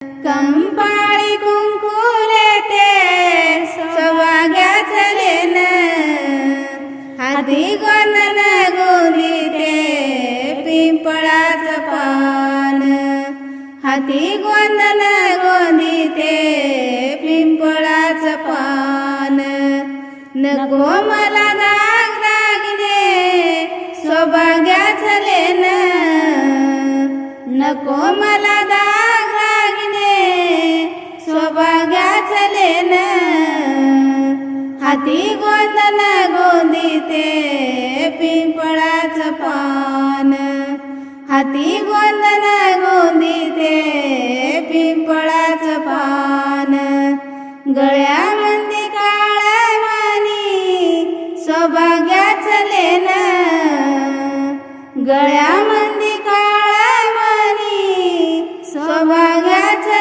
कंपाळी कुंकुले ते सवाग्याच लेन हाती गोंदन गोंदी ते पिंपळाच पान. हाती गोंदन गोंदी ते पिंपळाच पान. नको मला दाग दागिने सौभाग्याचले नको मला दाग वाचलेन हाती गोंदला गोंदिते पिंपळाच पान. हाती गोंदला गोंदिते पिंपळाच पान. गळ्यामध्ये काळा मानी सौभाग्याच लेन गळ्या